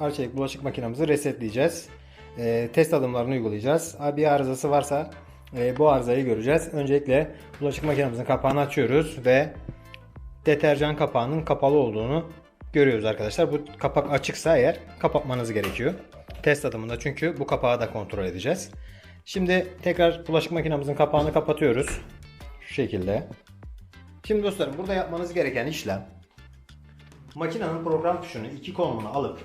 Arçelik bulaşık makinamızı resetleyeceğiz. Ee, test adımlarını uygulayacağız. Bir arızası varsa e, bu arızayı göreceğiz. Öncelikle bulaşık makinemizin kapağını açıyoruz ve deterjan kapağının kapalı olduğunu görüyoruz arkadaşlar. Bu kapak açıksa eğer kapatmanız gerekiyor. Test adımında çünkü bu kapağı da kontrol edeceğiz. Şimdi tekrar bulaşık makinemizin kapağını kapatıyoruz. Şu şekilde. Şimdi dostlarım burada yapmanız gereken işlem makinenin program tuşunu iki konumuna alıp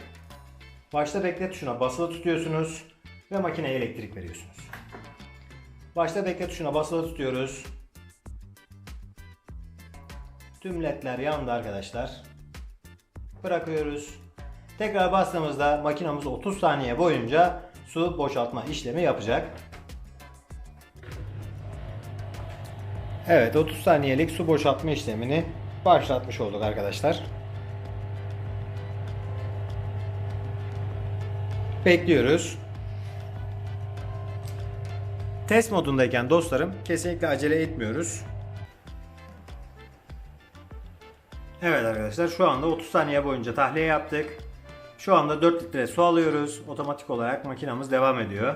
başta bekle tuşuna basılı tutuyorsunuz ve makineye elektrik veriyorsunuz. Başta bekle tuşuna basılı tutuyoruz. Tüm ledler yandı arkadaşlar. Bırakıyoruz. Tekrar bastığımızda makinamız 30 saniye boyunca su boşaltma işlemi yapacak. Evet 30 saniyelik su boşaltma işlemini başlatmış olduk arkadaşlar. Bekliyoruz. Test modundayken dostlarım kesinlikle acele etmiyoruz. Evet arkadaşlar şu anda 30 saniye boyunca tahliye yaptık. Şu anda 4 litre su alıyoruz. Otomatik olarak makinamız devam ediyor.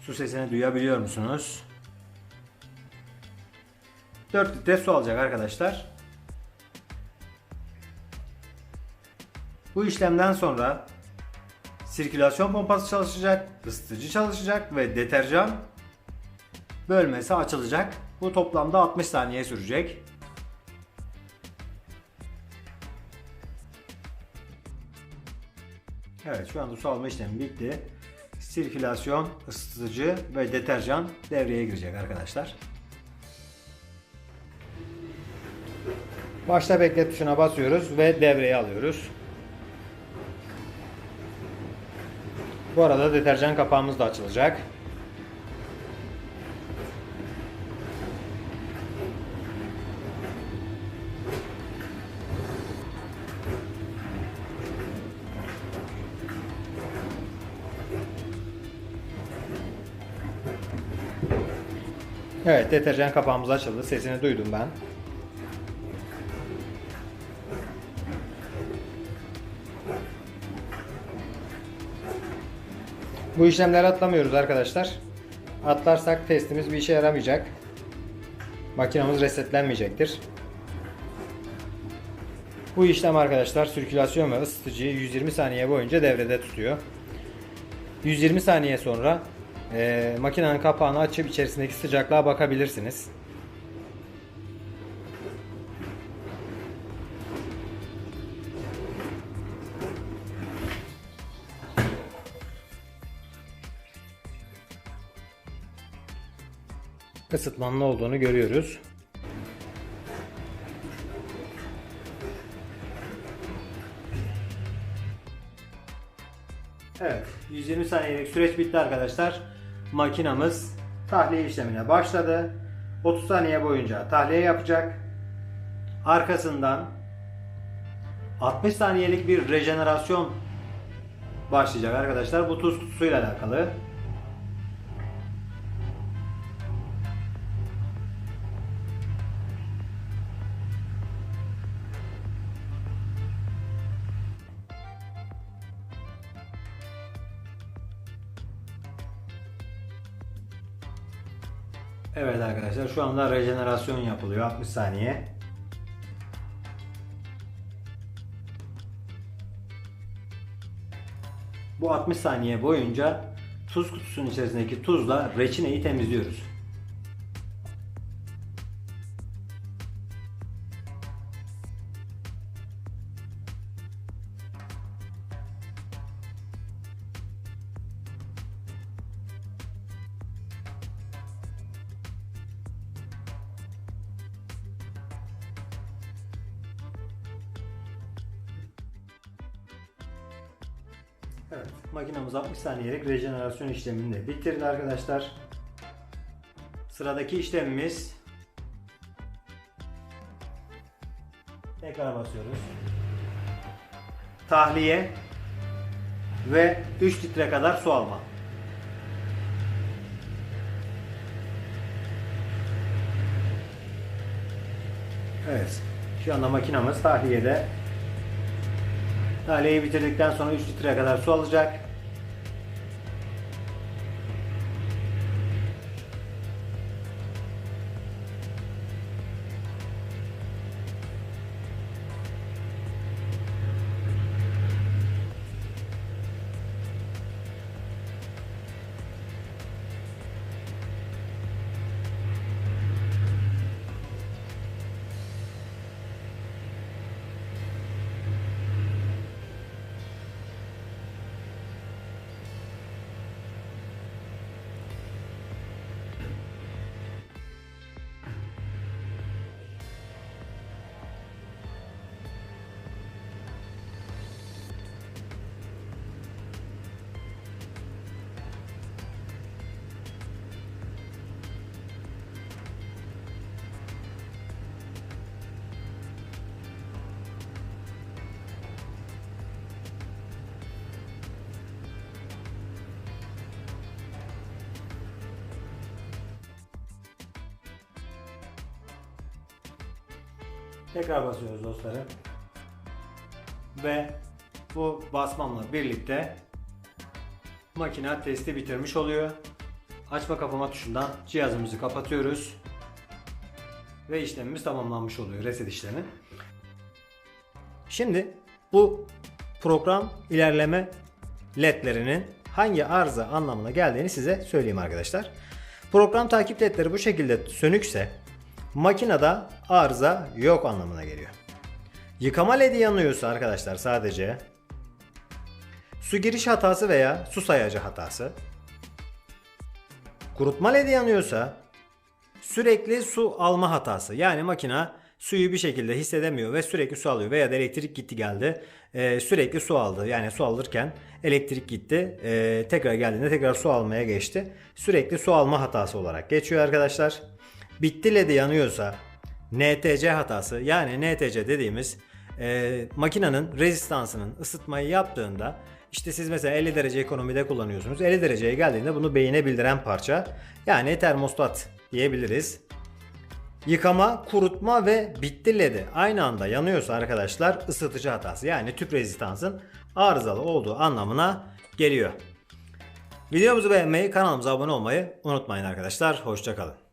Su sesini duyabiliyor musunuz? 4 litre su alacak arkadaşlar. Bu işlemden sonra sirkülasyon pompası çalışacak, ısıtıcı çalışacak ve deterjan bölmesi açılacak. Bu toplamda 60 saniye sürecek. Evet şu anda su alma işlemi bitti. Sirkülasyon, ısıtıcı ve deterjan devreye girecek arkadaşlar. Başta beklet tuşuna basıyoruz ve devreye alıyoruz. Bu arada deterjan kapağımız da açılacak. Evet deterjan kapağımız açıldı. Sesini duydum ben. Bu işlemleri atlamıyoruz arkadaşlar. Atlarsak testimiz bir işe yaramayacak. Makinamız resetlenmeyecektir. Bu işlem arkadaşlar sirkülasyon ve ısıtıcıyı 120 saniye boyunca devrede tutuyor. 120 saniye sonra e, makinenin kapağını açıp içerisindeki sıcaklığa bakabilirsiniz. Isıtmanın olduğunu görüyoruz. Evet, 120 saniyelik süreç bitti arkadaşlar. Makinamız tahliye işlemine başladı. 30 saniye boyunca tahliye yapacak. Arkasından 60 saniyelik bir rejenerasyon başlayacak arkadaşlar. Bu tuz kutusuyla alakalı. Evet arkadaşlar şu anda rejenerasyon yapılıyor 60 saniye. Bu 60 saniye boyunca tuz kutusunun içerisindeki tuzla reçineyi temizliyoruz. Evet, makinamız 60 saniyelik rejenerasyon işlemini de bitirdi arkadaşlar. Sıradaki işlemimiz tekrar basıyoruz. Tahliye ve 3 litre kadar su alma. Evet. Şu anda makinamız tahliyede Ihaleyi bitirdikten sonra 3 litreye kadar su alacak. Tekrar basıyoruz dostlarım. Ve bu basmamla birlikte makine testi bitirmiş oluyor. Açma kapama tuşundan cihazımızı kapatıyoruz. Ve işlemimiz tamamlanmış oluyor reset işlemi. Şimdi bu program ilerleme ledlerinin hangi arıza anlamına geldiğini size söyleyeyim arkadaşlar. Program takip ledleri bu şekilde sönükse makinede arıza yok anlamına geliyor. Yıkama ledi yanıyorsa arkadaşlar sadece su giriş hatası veya su sayacı hatası. Kurutma ledi yanıyorsa sürekli su alma hatası. Yani makina suyu bir şekilde hissedemiyor ve sürekli su alıyor veya elektrik gitti geldi e, sürekli su aldı. Yani su alırken elektrik gitti e, tekrar geldiğinde tekrar su almaya geçti. Sürekli su alma hatası olarak geçiyor arkadaşlar. Bitti ledi yanıyorsa NTC hatası yani NTC dediğimiz e, makinenin rezistansının ısıtmayı yaptığında işte siz mesela 50 derece ekonomide kullanıyorsunuz. 50 dereceye geldiğinde bunu beyine bildiren parça yani termostat diyebiliriz. Yıkama, kurutma ve bitti ledi aynı anda yanıyorsa arkadaşlar ısıtıcı hatası yani tüp rezistansın arızalı olduğu anlamına geliyor. Videomuzu beğenmeyi, kanalımıza abone olmayı unutmayın arkadaşlar. Hoşçakalın.